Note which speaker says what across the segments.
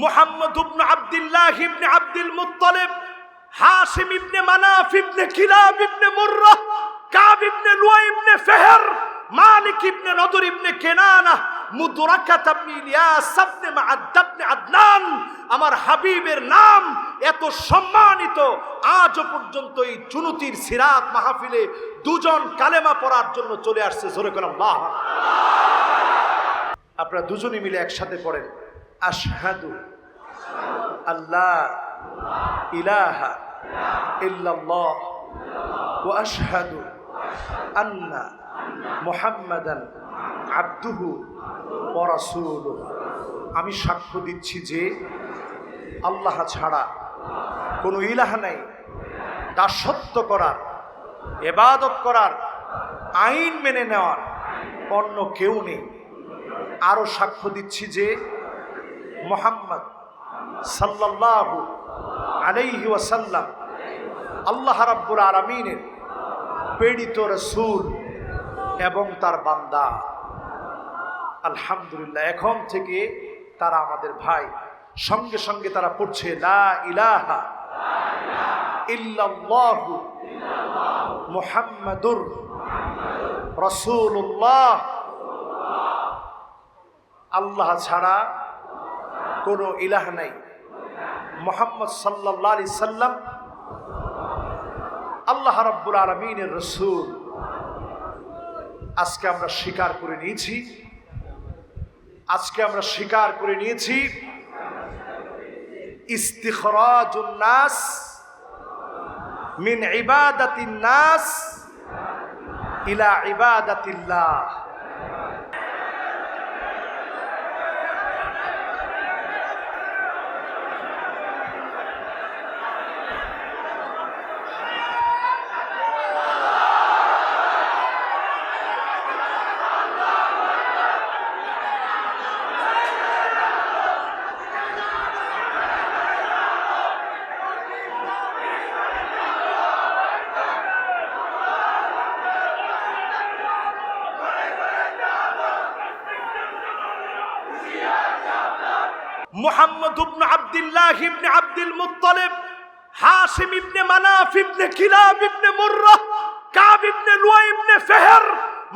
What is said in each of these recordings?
Speaker 1: Muhammad ibn Abdullah ibn Abdul Muttalib, Hashim ibn Manaf ibn Kilab ibn Murrah, Kab ibn Luayy ibn Fihr, Malik ibn Nadr ibn Kinanah, Mudrikah ibn Ilyas ibn Maad ibn Adnan. আমার হাবিবের নাম এত সম্মানিত, আজও পর্যন্ত এই চুনুতির সিরাত মাহফিলে দুজন কালেমা পড়ার জন্য চলে আসছে, জোরে করে আল্লাহ আপনারা দুজনে মিলে একসাথে পড়েন। আশহাদু আল্লাহ ইলাহা ইল্লাল্লাহ ওয়া আশহাদু আন্না মুহাম্মাদান আবদুহু ওয়া রাসূলুহু। আমি সাক্ষ্য দিচ্ছি যে আল্লাহ ছাড়া কোনো ইলাহা নাই। দাসত্ব করার এবাদত করার, আইন মেনে নেওয়ার অন্য কেউ নেই। আরও সাক্ষ্য দিচ্ছি যে মোহাম্মদ সাল্লাল্লাহু আলাইহি ওয়াসাল্লাম, আল্লাহ রাব্বুল আলামিনের প্রেরিত রসুল এবং তার বান্দা। আলহামদুলিল্লাহ, এখন থেকে তারা আমাদের ভাই, সঙ্গে সঙ্গে তারা পড়ছে, লা ইলাহা ইল্লাল্লাহু মুহাম্মাদুর রাসূলুল্লাহ। আল্লাহ ছাড়া কোনো ইলাহ নাই। মোহাম্মদ সাল্লাহ আলি সাল্লাম আল্লাহ রাব্বুল আলমিনের রসুল। আজকে আমরা স্বীকার করে নিয়েছি। আজকে আমরা স্বীকার করে নিয়েছি, ইস্তিখরাজুন নাস মিন ইবাদাতিন ইলা ইবাদাতিল্লাহ। Muhammad ibn Abdullah ibn Abdul Muttalib, Hashim ibn Manaf ibn Kilab ibn Murrah, Kab ibn Luayy ibn Fihr,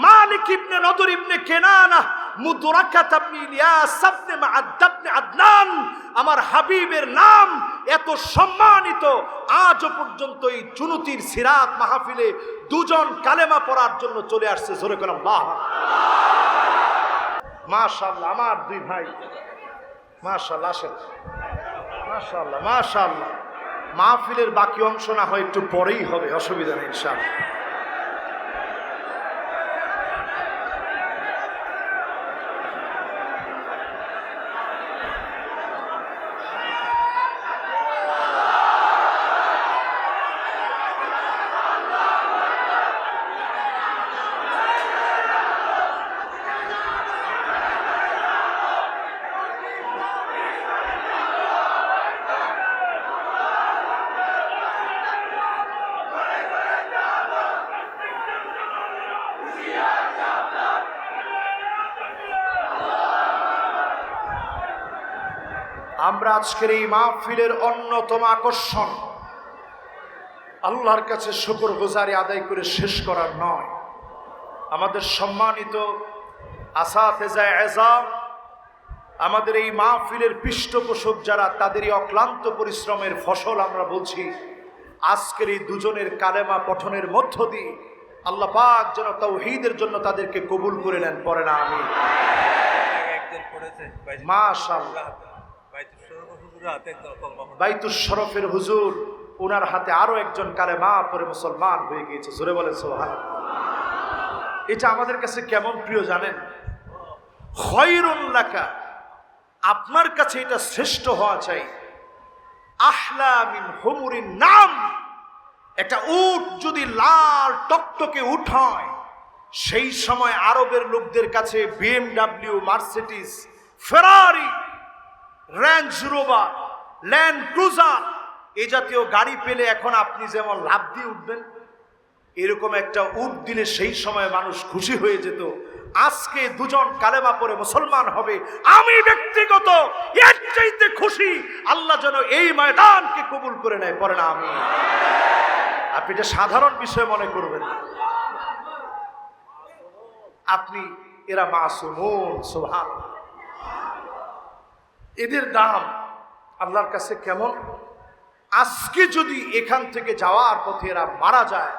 Speaker 1: Malik ibn Nadr ibn Kinanah, Mudrikah ibn Ilyas ibn Maad ibn Adnan. আমার হাবিবের নাম এত সম্মানিত, আজও পর্যন্ত এই চুনুতির সিরাত মাহফিলে দুজন কালেমা পড়ার জন্য চলে আসছে। জোরে আল্লাহ মাশাআল্লাহ, আমার দুই ভাই। মাশাল্লাহ আসেন। মাশাল্লাহ মাশাল্লাহ মাহফিলের বাকি অংশ না হয় একটু পরেই হবে, অসুবিধা নেই, ইনশাআল্লাহ। আমরা আজকের এই মাহফিলের অন্যতম আকর্ষণ। আল্লাহর কাছে শুকর গুজারি আদায় করে শেষ করার নয়। আমাদের সম্মানিত আসাফেজা এজাম আমাদের এই মাহফিলের পৃষ্ঠপোষক যারা তাদেরই অক্লান্ত পরিশ্রমের ফসল আমরা বলছি আজকের এই দুজনের কালেমা পঠনের মধ্য দিয়ে আল্লাহ পাক যেন তৌহিদের জন্য তাদেরকে কবুল করে নেন পরে না আমি মাশাআল্লাহ। বাইতুল শরফের হুজুর ওনার হাতে আরও একজন কালে মা পরে মুসলমান হয়ে গিয়েছে। জোরে বলে সোহান এটা আমাদের কাছে কেমন প্রিয় জানেন? খয়রুল্লাকা আপনার কাছে এটা শ্রেষ্ঠ হওয়া চাই। আহলা মিন নাম। একটা উট যদি লাল টকটকে উঠ সেই সময় আরবের লোকদের কাছে BMW Mercedes Ferrari Range Rover Land Cruiser এ জাতীয় গাড়ি পেলে এখন আপনি যেমন লাভ দিয়ে উঠবেন, এরকম একটা উট দিলে সেই সময় মানুষ খুশি হয়ে যেত। আজকে দুজন কালেমা পরে মুসলমান হবে। আমি ব্যক্তিগত এর চাইতে খুশি, আল্লাহ যেন এই ময়দানকে কবুল করে নেয় পরে না আমি। আপনি এটা সাধারণ বিষয় মনে করবেন। আপনি, এরা মাসুমুন সুবহান এদের দাম আল্লাহর কাছে কেমন? আজকে যদি এখান থেকে যাওয়ার পথে এরা মারা যায়,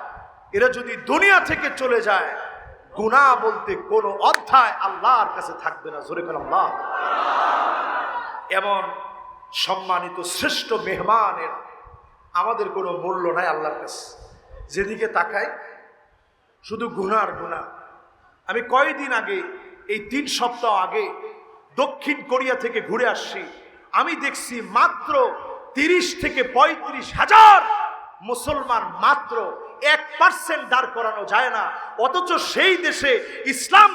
Speaker 1: এরা যদি দুনিয়া থেকে চলে যায় গুণা বলতে কোনো অধ্যায় আল্লাহর কাছে থাকবে না, জোরে করে আল্লাহ। এমন সম্মানিত শ্রেষ্ঠ মেহমানের আমাদের কোনো মূল্য নাই আল্লাহর কাছে। যেদিকে তাকাই, শুধু গুনার গুণা আমি কয়দিন আগে, এই তিন সপ্তাহ আগে দক্ষিণ কোরিয়া থেকে ঘুরে আসছি। আমি দেখছি মাত্র তিরিশ থেকে পঁয়ত্রিশ হাজার মুসলমান মাত্র এক পার্সেন্ট দাঁড় করানো যায় না। অথচ সেই দেশে ইসলাম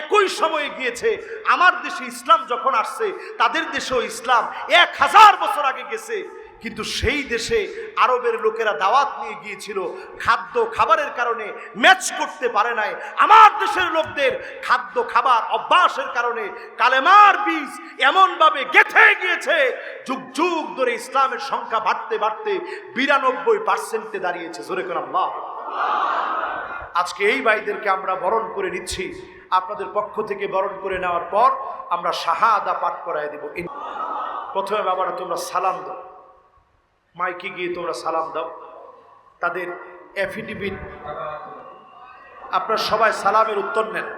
Speaker 1: একই সময়ে গিয়েছে। আমার দেশে ইসলাম যখন আসছে, তাদের দেশেও ইসলাম এক হাজার বছর আগে গেছে। কিন্তু সেই দেশে আরবের লোকেরা দাওয়াত নিয়ে গিয়েছিল। খাদ্য খাবারের কারণে ম্যাচ করতে পারে নাই। আমার দেশের লোকদের খাদ্য খাবার অভ্যাসের কারণে কালেমার বীজ এমনভাবে গেথে গিয়েছে, যুগ যুগ ধরে ইসলামের সংখ্যা বাড়তে বাড়তে বিরানব্বই পার্সেন্টে দাঁড়িয়েছে। জোরে আল্লাহ? আজকে এই ভাইদেরকে আমরা বরণ করে নিচ্ছি। আপনাদের পক্ষ থেকে বরণ করে নেওয়ার পর আমরা শাহাদা পাঠ করায় দেব। প্রথমে বাবারা, তোমরা সালাম দাও। মাইকে গিয়ে তোমরা সালাম দাও। তাদের অ্যাফিডেভিট আপনারা সবাই সালামের উত্তর নেন।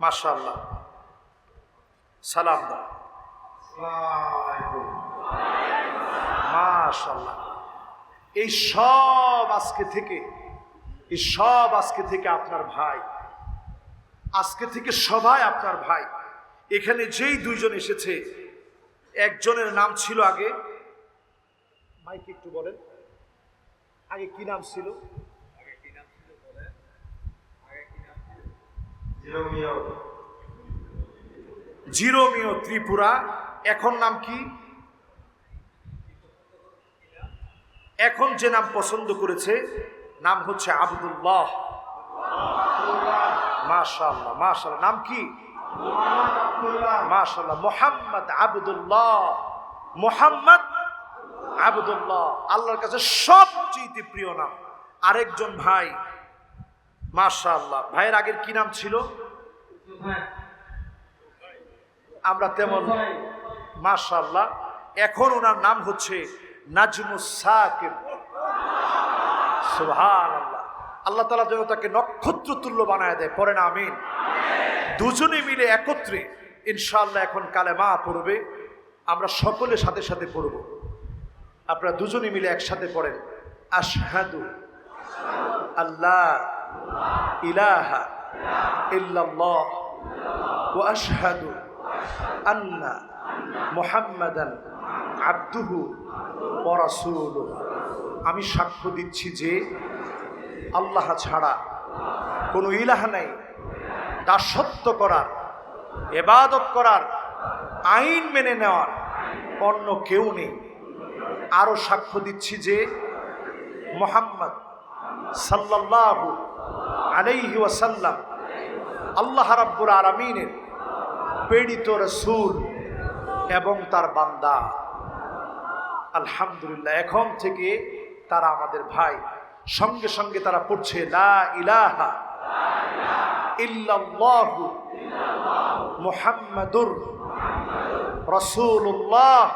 Speaker 1: মাশাআল্লাহ। সালাম দাও। মাশাআল্লাহ। এই সব আজকে থেকে, এই সব আজকে থেকে আপনার ভাই, আজকে থেকে সবাই আপনার ভাই। এখানে যেই দুইজন এসেছে একজনের নাম ছিল আগে। মাইক একটু বলেন। আগে কি নাম ছিল? জিরোমিও। ত্রিপুরা। এখন নাম কি? এখন যে নাম পছন্দ করেছে নাম হচ্ছে আবদুল্লাহ। মাশাল্লাহ মাশাল্লাহ নাম কি? মাশাল্লাহ মোহাম্মদ আবদুল্লাহ। মোহাম্মদ আবদুল্লাহ। আল্লাহর কাছে সবচেয়ে প্রিয় নাম। আরেকজন ভাই। মাশাল্লাহ ভাইয়ের আগের কি নাম ছিল? আমরা তেমন মাশাল্লাহ এখন ওনার নাম হচ্ছে নাজমুস সাকিব। সুবহান আল্লাহ আল্লাহ তালা যেন তাকে নক্ষত্র তুল্য বানায় দেয়। পরে না, আমিন। দুজনে মিলে একত্রে ইনশাল্লাহ এখন কালেমা পড়বে, আমরা সকলে সাথে সাথে পড়ব। আপনারা দুজনে মিলে একসাথে পড়েন, আশহাদু আল্লাহ ইলাহা ইল্লাল্লাহ ওয়া আশহাদু আন্না মুহাম্মাদান আব্দুহু ওয়া রাসূলুহু। আমি সাক্ষ্য দিচ্ছি যে আল্লাহ ছাড়া কোনো ইলাহ নাই। দাসত্ব করার, এবাদত করার, আইন মেনে নেওয়ার অন্য কেউ নেই। আরও সাক্ষ্য দিচ্ছি যে মোহাম্মদ সাল্লাল্লাহু আলাইহি ওয়াসাল্লাম আল্লাহ রাব্বুল আলামিনের প্রেরিত রসুল এবং তার বান্দা। আলহামদুলিল্লাহ, এখন থেকে তারা আমাদের ভাই, সঙ্গে সঙ্গে তারা পড়ছে লা ইলাহা মুহাম্মাদুর রাসূলুল্লাহ।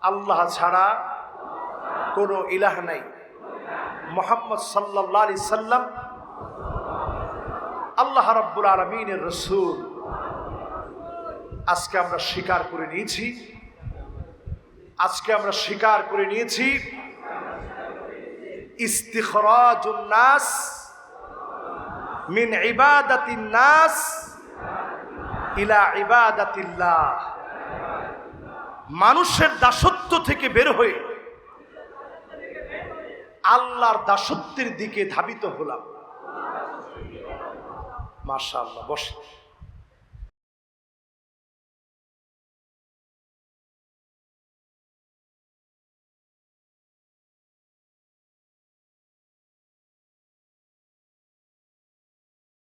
Speaker 1: আল্লাহ ছাড়া কোনো ইলাহ নাই। মোহাম্মদ সাল্লাহ আলি সাল্লাম আল্লাহ রাব্বুল আলমিনের রসুল। আজকে আমরা স্বীকার করে নিয়েছি। আজকে আমরা স্বীকার করে নিয়েছি, ইস্তিখরাজুন নাস মিন নাস ইলা ইবাদাতিল্লাহ। মানুষের দাসত্ব থেকে বের হয়ে আল্লাহর দাসত্বের দিকে ধাবিত হলাম। মাশাআল্লাহ বসে